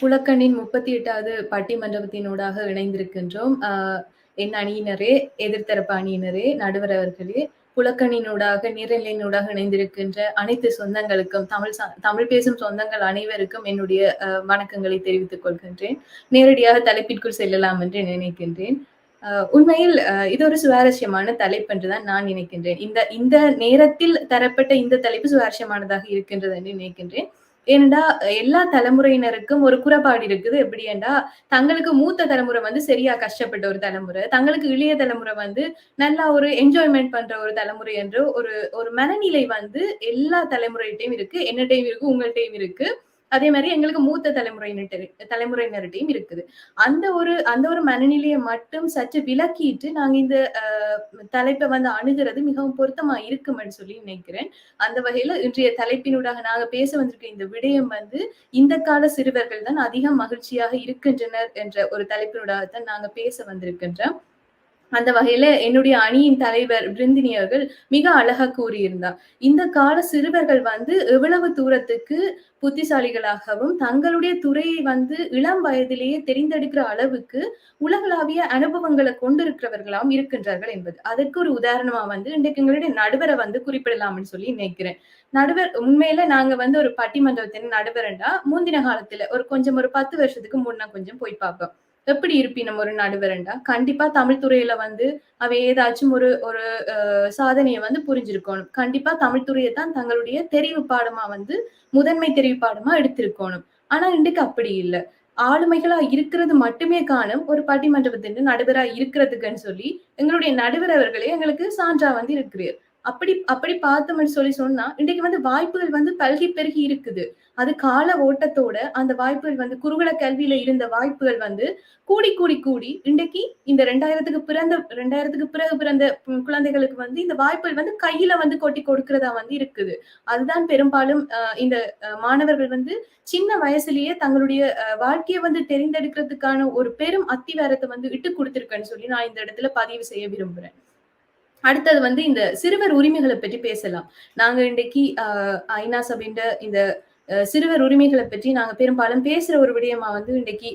புலக்கண்ணின் முப்பத்தி எட்டாவது பட்டிமன்றத்தினூடாக இணைந்திருக்கின்றோம். என் அணியினரே, எதிர்த்தரப்பு அணியினரே, நடுவர் அவர்களே, புலக்கண்ணினூடாக, நீரலையினூடாக இணைந்திருக்கின்ற அனைத்து சொந்தங்களுக்கும், தமிழ் தமிழ் பேசும் சொந்தங்கள் அனைவருக்கும் என்னுடைய வணக்கங்களை தெரிவித்துக் கொள்கின்றேன். நேரடியாக தலைப்பிற்குள் செல்லலாம் என்று நினைக்கின்றேன். உண்மையில் இது ஒரு சுவாரஸ்யமான தலைப்பு என்றுதான் நான் நினைக்கின்றேன். இந்த இந்த நேரத்தில் தரப்பட்ட இந்த தலைப்பு சுவாரஸ்யமானதாக இருக்கின்றது என்று நினைக்கின்றேன். ஏனென்றா, எல்லா தலைமுறையினருக்கும் ஒரு குறைபாடு இருக்குது. எப்படி ஏண்டா தங்களுக்கு மூத்த தலைமுறை வந்து சரியா கஷ்டப்பட்ட ஒரு தலைமுறை. தங்களுக்கு இளைய தலைமுறை வந்து நல்லா ஒரு என்ஜாய்மெண்ட் பண்ற ஒரு தலைமுறை என்று ஒரு ஒரு மனநிலை வந்து எல்லா தலைமுறையிட்டையும் இருக்கு. என்னட்டையும் இருக்கு, உங்கள்கிட்டையும் இருக்கு. அதே மாதிரி எங்களுக்கு மூத்த தலைமுறையினர் தலைமுறையினர்ட்டயும் இருக்குது. அந்த ஒரு அந்த ஒரு மனநிலையை மட்டும் சற்று விலக்கிட்டு, நாங்க இந்த தலைப்பை வந்து அணுகுறது மிகவும் பொருத்தமா இருக்கும் சொல்லி நினைக்கிறேன். அந்த வகையில இன்றைய தலைப்பினூடாக நாங்க பேச வந்திருக்க இந்த விடயம் வந்து, இந்த கால சிறுவர்கள் தான் அதிகம் மகிழ்ச்சியாக இருக்கின்றனர் என்ற ஒரு தலைப்பினூடாகத்தான் நாங்க பேச வந்திருக்கின்றோம். அந்த வகையில என்னுடைய அணியின் தலைவர் பிருந்தினி அவர்கள் மிக அழகா கூறியிருந்தார். இந்த கால சிறுவர்கள் வந்து எவ்வளவு தூரத்துக்கு புத்திசாலிகளாகவும், தங்களுடைய துறையை வந்து இளம் வயதிலேயே தெரிந்தெடுக்கிற அளவுக்கு உலகளாவிய அனுபவங்களை கொண்டிருக்கிறவர்களாவும் இருக்கின்றார்கள் என்பது. அதற்கு ஒரு உதாரணமா வந்து இன்றைக்கு எங்களுடைய நடுவரை வந்து குறிப்பிடலாம்னு சொல்லி நினைக்கிறேன். நடுவர் உண்மையில நாங்க வந்து ஒரு பட்டிமன்றத்தின் நடுவர்ண்டா, முந்தின காலத்துல ஒரு கொஞ்சம் ஒரு 10 வருஷத்துக்கு முன்ன கொஞ்சம் போய் பார்ப்போம். எப்படி இருப்பினம் ஒரு நடுவரண்டா கண்டிப்பா தமிழ் துறையில வந்து அவ ஏதாச்சும் ஒரு ஒரு சாதனையை வந்து புரிஞ்சிருக்கணும் கண்டிப்பா தமிழ் துறையை தான் தங்களுடைய தெரிவு பாடமா வந்து முதன்மை தெரிவு பாடமா எடுத்திருக்கணும் ஆனா இன்றைக்கு அப்படி இல்ல. ஆளுமைகளா இருக்கிறது மட்டுமே காணும் ஒரு பட்டிமன்றத்தின் நடுவரா இருக்கிறதுக்குன்னு சொல்லி, எங்களுடைய நடுவர் அவர்களே எங்களுக்கு சான்றா வந்து இருக்கிறார். அப்படி அப்படி பார்த்தோம்னு சொல்லி சொன்னா, இன்றைக்கு வந்து வாய்ப்புகள் வந்து பல்கி பெருகி இருக்குது. அது கால ஓட்டத்தோட அந்த வாய்ப்புகள் வந்து குருகுல கல்வியில இருந்த வாய்ப்புகள் வந்து கூடி, கூடி, கூடி இன்றைக்கு இந்த 2000க்கு பிறந்த 2000க்கு பிறகு பிறந்த குழந்தைகளுக்கு வந்து இந்த வாய்ப்புகள் வந்து கையில வந்து கொட்டி கொடுக்கிறதா வந்து இருக்குது. அதுதான் பெரும்பாலும் இந்த மாணவர்கள் வந்து சின்ன வயசுலயே தங்களுடைய வாழ்க்கையை வந்து தெரிந்தெடுக்கிறதுக்கான ஒரு பெரும் அத்திவாரத்தை வந்து இட்டு கொடுத்துருக்கேன்னு சொல்லி நான் இந்த இடத்துல பதிவு செய்ய விரும்புறேன். அடுத்தது வந்து இந்த சிறுவர் உரிமைகளை பற்றி பேசலாம். நாங்க இன்றைக்கு ஐநா சபைன்ற இந்த சிறுவர் உரிமைகளை பற்றி நாங்க பெரும்பாலும் பேசுற ஒரு விடயமா வந்து இன்றைக்கு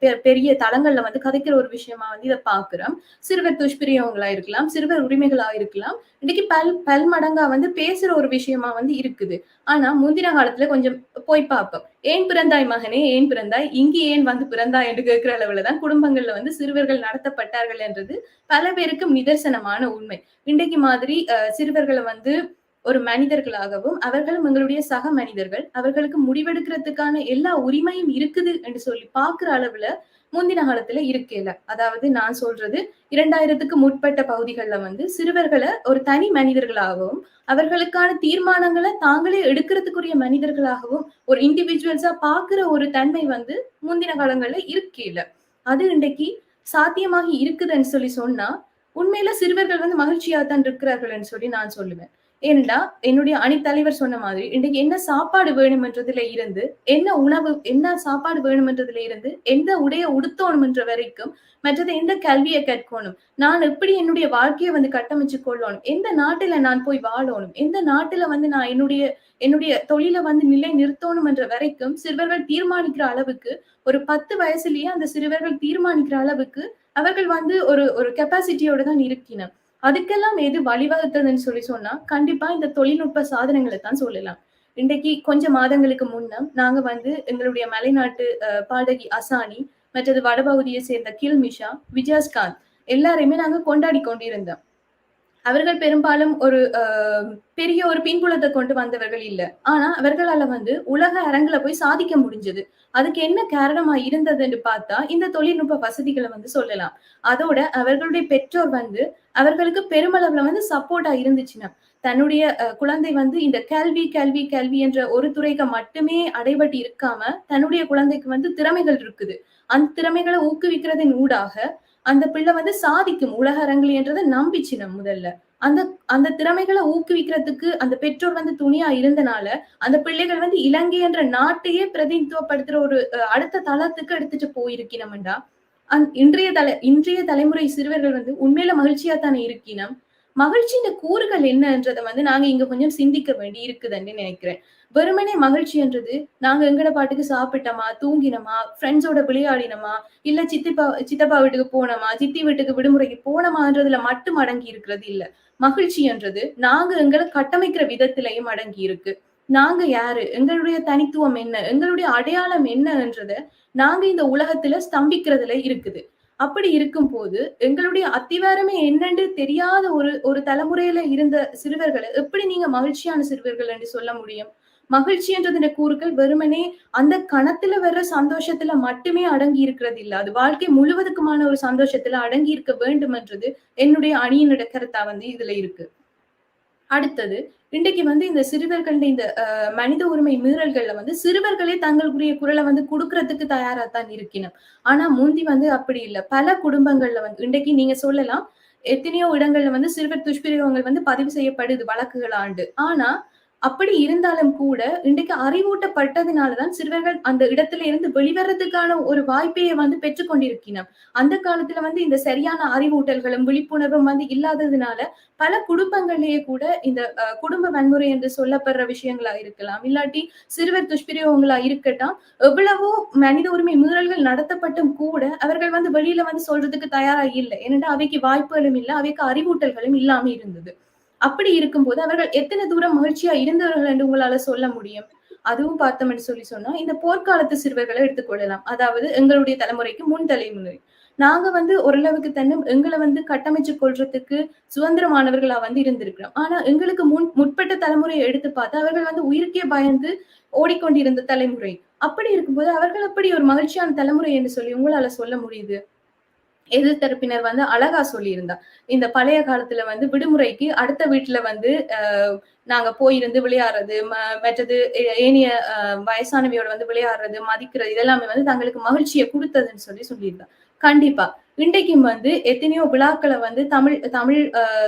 பெ பெரிய தளங்கள்ல வந்து கதைக்கிற ஒரு விஷயமா வந்து இதை பாக்குறோம் சிறுவர் துஷ்பிரியவங்களா இருக்கலாம், சிறுவர் உரிமைகளா இருக்கலாம். இன்னைக்கு பல் பல் மடங்கா வந்து பேசுற ஒரு விஷயமா வந்து இருக்குது. ஆனா முந்தின காலத்துல கொஞ்சம் போய் பார்ப்போம். "ஏன் பிறந்தாய் மகனே? ஏன் பிறந்தாய்? இங்கு ஏன் வந்து பிறந்தாய்?" என்று கேட்கிற அளவுல தான் குடும்பங்கள்ல வந்து சிறுவர்கள் நடத்தப்பட்டார்கள் என்றது பல பேருக்கும் நிதர்சனமான உண்மை. இன்றைக்கு மாதிரி சிறுவர்களை வந்து ஒரு மனிதர்களாகவும், அவர்களும் எங்களுடைய சக மனிதர்கள். அவர்களுக்கு முடிவெடுக்கிறதுக்கான எல்லா உரிமையும் இருக்குது என்று சொல்லி பாக்குற அளவுல முந்தின காலத்துல இருக்கேல. அதாவது நான் சொல்றது 2000க்கு முற்பட்ட பகுதிகள்ல வந்து சிறுவர்கள ஒரு தனி மனிதர்களாகவும், அவர்களுக்கான தீர்மானங்களை தாங்களே எடுக்கிறதுக்குரிய மனிதர்களாகவும், ஒரு இண்டிவிஜுவல்ஸா பாக்குற ஒரு தன்மை வந்து முந்தின காலங்கள்ல இருக்கேல. அது இன்றைக்கு சாத்தியமாகி இருக்குதுன்னு சொல்லி சொன்னா, உண்மையில சிறுவர்கள் வந்து மகிழ்ச்சியா தான் இருக்கிறார்கள் சொல்லி நான் சொல்லுவேன். ஏனென்றா, என்னுடைய அணித்தலைவர் சொன்ன மாதிரி, இன்றைக்கு என்ன சாப்பாடு வேணுமென்றதுல இருந்து, என்ன உணவு என்ன சாப்பாடு வேணுமென்றதுல இருந்து, எந்த உடைய உடுத்தோணும்ன்ற வரைக்கும், மற்றது எந்த கல்வியை கற்கணும் நான் எப்படி என்னுடைய வாழ்க்கையை வந்து கட்டமைச்சு கொள்ளணும் எந்த நாட்டுல நான் போய் வாழணும் எந்த நாட்டுல வந்து நான் என்னுடைய என்னுடைய தொழில வந்து நிலை நிறுத்தணும் என்ற வரைக்கும் சிறுவர்கள் தீர்மானிக்கிற அளவுக்கு, ஒரு 10 வயசுலயே அந்த சிறுவர்கள் தீர்மானிக்கிற அளவுக்கு, அவர்கள் வந்து ஒரு ஒரு கெப்பாசிட்டியோட தான் இருக்கினம். அதுக்கெல்லாம் எது வழிவகுத்ததுன்னு சொல்லி சொன்னா, கண்டிப்பா இந்த தொழில்நுட்ப சாதனங்களை தான் சொல்லலாம். இன்றைக்கு கொஞ்ச மாதங்களுக்கு முன்னம், நாங்க வந்து எங்களுடைய மலைநாட்டு பாடகி அசானி, மற்றது வடபகுதியை சேர்ந்த கில்மிஷா, விஜயஸ்காந்த் எல்லாரையுமே நாங்க கொண்டாடி கொண்டிருந்தோம். அவர்கள் பெரும்பாலும் ஒரு பெரிய ஒரு பின்புலத்தை கொண்டு வந்தவர்கள் இல்ல. ஆனா அவர்களால வந்து உலக அரங்குல போய் சாதிக்க முடிஞ்சது. அதுக்கு என்ன காரணமா இருந்ததுன்னு பார்த்தா, இந்த தொழில்நுட்ப வசதிகளை வந்து சொல்லலாம். அதோட அவர்களுடைய பெற்றோர் வந்து அவர்களுக்கு பெருமளவுல வந்து சப்போர்ட்டா இருந்துச்சுன்னா, தன்னுடைய குழந்தை வந்து இந்த கல்வி, கல்வி, கல்வி என்ற ஒரு துறைக்கு மட்டுமே அடைபட்டு இருக்காம, தன்னுடைய குழந்தைக்கு வந்து திறமைகள் இருக்குது. அந்த திறமைகளை ஊக்குவிக்கிறதின் ஊடாக, அந்த பிள்ளை வந்து சாதிக்கும் உலக அரங்குலன்றத நம்பிச்சினம் முதல்ல. அந்த அந்த திறமைகளை ஊக்குவிக்கிறதுக்கு அந்த பெற்றோர் வந்து துணியா இருந்தனால, அந்த பிள்ளைகள் வந்து இலங்கை என்ற நாட்டையே பிரதிநிதித்துவப்படுத்துற ஒரு அடுத்த தளத்துக்கு எடுத்துட்டு போயிருக்கினம்டா, அந் இன்றைய தலை இன்றைய தலைமுறை சிறுவர்கள் வந்து உண்மையில மகிழ்ச்சியா தானே இருக்கினம். மகிழ்ச்சியின் கூறுகள் என்னன்றதை வந்து நாங்க இங்க கொஞ்சம் சிந்திக்க வேண்டி இருக்குதுன்னு நினைக்கிறேன். வெறுமனே மகிழ்ச்சின்றது நாங்க எங்கட பாட்டுக்கு சாப்பிட்டோமா தூங்கினோமா ஃப்ரெண்ட்ஸோட விளையாடினோமா இல்ல சித்திப்பா சித்தப்பா வீட்டுக்கு போனோமா சித்தி வீட்டுக்கு விடுமுறைக்கு போனோமான்றதுல மட்டும் அடங்கி இருக்கிறது இல்ல. மகிழ்ச்சி என்றது நாங்க எங்களை கட்டமைக்கிற விதத்திலையும் அடங்கி இருக்கு. நாங்க யாரு? எங்களுடைய தனித்துவம் என்ன? எங்களுடைய அடையாளம் என்னன்றத நாங்க இந்த உலகத்துல ஸ்தம்பிக்கிறதுல இருக்குது. அப்படி இருக்கும் போது எங்களுடைய அத்திவாரமே என்னென்று தெரியாத ஒரு ஒரு தலைமுறையில இருந்த சிறுவர்களை எப்படி நீங்க மகிழ்ச்சியான சிறுவர்கள் என்று சொல்ல முடியும்? மகிழ்ச்சின்றதுடைய கூறுகள் வெறுமனே அந்த கணத்துல வர்ற சந்தோஷத்துல மட்டுமே அடங்கி இருக்கிறது இல்ல அது வாழ்க்கை முழுவதுக்குமான ஒரு சந்தோஷத்துல அடங்கி இருக்க வேண்டும் என்றது என்னுடைய அணியின் கருத்தா வந்து இதுல இருக்கு. அடுத்தது இன்றைக்கு வந்து இந்த சிறுவர்கள் இந்த மனித உரிமை மீறல்கள்ல வந்து சிறுவர்களே தங்களுக்குரிய குரலை வந்து கொடுக்கறதுக்கு தயாரா தான் இருக்கணும் ஆனா முந்தி வந்து அப்படி இல்லை. பல குடும்பங்கள்ல வந்து இன்றைக்கு நீங்க சொல்லலாம் எத்தனையோ இடங்கள்ல வந்து சிறுவர் துஷ்பிரயோகங்கள் வந்து பதிவு செய்யப்படுது வழக்குகள் ஆண்டு. ஆனா அப்படி இருந்தாலும் கூட இன்றைக்கு அறிவூட்டப்பட்டதுனாலதான் சிறுவர்கள் அந்த இடத்துல இருந்து வெளிவரதுக்கான ஒரு வாய்ப்பையை வந்து பெற்றுக்கொண்டிருக்கிறோம் அந்த காலத்துல வந்து இந்த சரியான அறிவூட்டல்களும் விழிப்புணர்வும் வந்து இல்லாததுனால பல குடும்பங்கள்லயே கூட இந்த குடும்ப வன்முறை என்று சொல்லப்படுற விஷயங்களா இருக்கலாம். இல்லாட்டி சிறுவர் துஷ்பிரயோகங்களா இருக்கட்டும் எவ்வளவோ மனித உரிமை மீறல்கள் நடத்தப்பட்டும் கூட அவர்கள் வந்து வெளியில வந்து சொல்றதுக்கு தயாரா இல்லை. ஏன்னா அவைக்கு வாய்ப்புகளும் இல்லை அவைக்கு அறிவூட்டல்களும் இல்லாம இருந்தது. அப்படி இருக்கும்போது அவர்கள் எத்தனை தூரம் மகிழ்ச்சியா இருந்தவர்கள் என்று உங்களால சொல்ல முடியும்? அதுவும் பார்த்தோம்னு சொல்லி சொன்னா இந்த போர்க்காலத்து சிறுவர்களை எடுத்துக்கொள்ளலாம் அதாவது எங்களுடைய தலைமுறைக்கு முன் தலைமுறை. நாங்க வந்து ஓரளவுக்கு தன்னும் எங்களை வந்து கட்டமைச்சு கொள்றதுக்கு சுதந்திரமானவர்களா வந்து இருந்திருக்கிறோம். ஆனா எங்களுக்கு முன் முற்பட்ட தலைமுறையை எடுத்து பார்த்து அவர்கள் வந்து உயிருக்கே பயந்து ஓடிக்கொண்டிருந்த தலைமுறை. அப்படி இருக்கும்போது அவர்கள் அப்படி ஒரு மகிழ்ச்சியான தலைமுறை என்று சொல்லி உங்களால சொல்ல முடியுது? எதிர் தரப்பினர் வந்து அழகா சொல்லியிருந்தா. இந்த பழைய காலத்துல வந்து விடுமுறைக்கு அடுத்த வீட்டுல வந்து நாங்க போயிருந்து விளையாடுறது ம- மற்றது ஏனைய அஹ், வயசானவையோட வந்து விளையாடுறது மதிக்கிறது இதெல்லாமே வந்து தங்களுக்கு மகிழ்ச்சியை கொடுத்ததுன்னு சொல்லி சொல்லியிருந்தா. கண்டிப்பா. இன்றைக்கும் வந்து எத்தனையோ விழாக்களை வந்து தமிழ் தமிழ்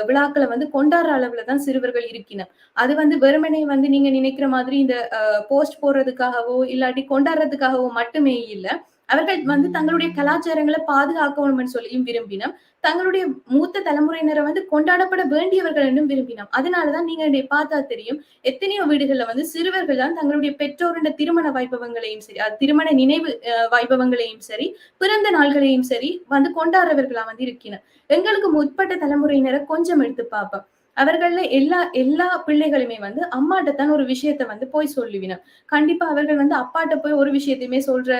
விழாக்களை வந்து கொண்டாடுற அளவுல தான் சிறுவர்கள் இருக்கின. அது வந்து வெறுமனே வந்து நீங்க நினைக்கிற மாதிரி இந்த போஸ்ட் போடுறதுக்காகவோ இல்லாட்டி கொண்டாடுறதுக்காகவோ மட்டுமே இல்ல. அவர்கள் வந்து தங்களுடைய கலாச்சாரங்களை பாதுகாக்கணும்னு சொல்லியும் விரும்பினோம். தங்களுடைய மூத்த தலைமுறையினரை வந்து கொண்டாடப்பட வேண்டியவர்கள் என்றும் விரும்பினோம். அதனாலதான் நீங்க பார்த்தா தெரியும் எத்தனையோ வீடுகள்ல வந்து சிறுவர்கள் தான் தங்களுடைய பெற்றோருடைய திருமண வைபவங்களையும் சரி திருமண நினைவு அஹ், வைபவங்களையும் சரி பிறந்த நாள்களையும் சரி வந்து கொண்டாடுறவர்களா வந்து இருக்கின எங்களுக்கு முற்பட்ட தலைமுறையினரை கொஞ்சம் எடுத்து பார்ப்போம். அவர்கள்ல எல்லா எல்லா பிள்ளைகளுமே வந்து அம்மாட்ட தான் ஒரு விஷயத்த வந்து போய் சொல்லுவினம். கண்டிப்பா அவர்கள் வந்து அப்பாட்ட போய் ஒரு விஷயத்தையுமே சொல்ற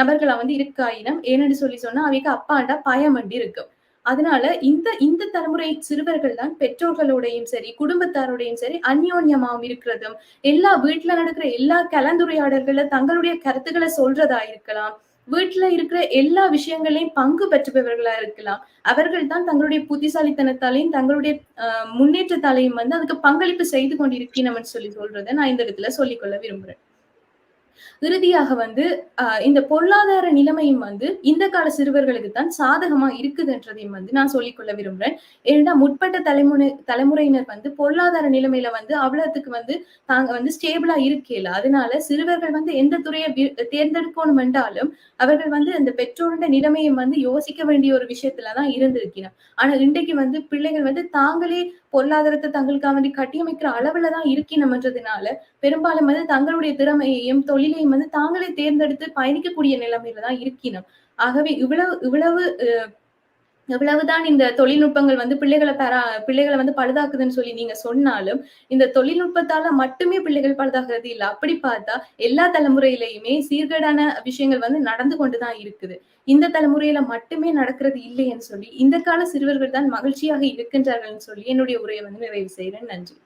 நபர்களா வந்து இருக்காயினம். ஏன்னு சொல்லி சொன்னா அவைக்கு அப்பாண்டா பயம் வந்து இருக்கும். அதனால இந்த இந்த தலைமுறை சிறுவர்கள் தான் பெற்றோர்களோடையும் சரி குடும்பத்தாரோடையும் சரி அந்யோன்யமாவும் இருக்கிறதும் எல்லா வீட்டுல நடக்கிற எல்லா கலந்துரையாடல்கள தங்களுடைய கருத்துக்களை சொல்றதா இருக்கலாம். வீட்டுல இருக்கிற எல்லா விஷயங்களையும் பங்கு பெற்றுபவர்களா இருக்கலாம். அவர்கள் தான் தங்களுடைய புத்திசாலித்தனத்தாலையும் தங்களுடைய முன்னேற்றத்தாலையும் வந்து அதுக்கு பங்களிப்பு செய்து கொண்டிருக்கணும்னு சொல்லி சொல்றதை நான் இந்த இடத்துல சொல்லிக்கொள்ள விரும்புறேன். இறுதியாக வந்து ஆஹ், இந்த பொருளாதார நிலைமையும் வந்து இந்த கால சிறுவர்களுக்கு தான் சாதகமா இருக்குதுன்றதையும் வந்து நான் சொல்லிக்கொள்ள விரும்புறேன். ஏன்னா முற்பட்ட தலைமுறை தலைமுறையினர் வந்து பொருளாதார நிலைமையில வந்து அவ்வளவுக்கு வந்து தாங்க வந்து ஸ்டேபிளா இருக்கல அதனால சிறுவர்கள் வந்து எந்த துறையை தேர்ந்தெடுக்கணும் என்றாலும் அவர்கள் வந்து அந்த பெற்றோரோட நிலைமையும் வந்து யோசிக்க வேண்டிய ஒரு விஷயத்துலதான் இருந்திருக்கிறார் ஆனா இன்றைக்கு வந்து பிள்ளைகள் வந்து தாங்களே பொருளாதாரத்தை தங்களுக்காக வேண்டி கட்டியமைக்கிற அளவுல தான் இருக்கணும்ன்றதுனால பெரும்பாலும் வந்து தங்களுடைய திறமையையும் தொழிலையும் வந்து தாங்களே தேர்ந்தெடுத்து பயணிக்கக்கூடிய நிலைமையில தான் இருக்கணும். ஆகவே இவ்வளவு இவ்வளவு அஹ், எவ்வளவுதான் இந்த தொழில்நுட்பங்கள் வந்து பிள்ளைகளை பெறா பிள்ளைகளை வந்து பழுதாக்குதுன்னு சொல்லி நீங்க சொன்னாலும் இந்த தொழில்நுட்பத்தால மட்டுமே பிள்ளைகள் பழுதாகிறது இல்ல. அப்படி பார்த்தா எல்லா தலைமுறையிலையுமே சீர்கேடான விஷயங்கள் வந்து நடந்து கொண்டுதான் இருக்குது. இந்த தலைமுறையில மட்டுமே நடக்கிறது இல்லைன்னு சொல்லி இந்த கால சிறுவர்கள் தான் மகிழ்ச்சியாக இருக்கின்றார்கள்னு சொல்லி என்னுடைய உரையை வந்து நிறைவு செய்கிறேன் நன்றி.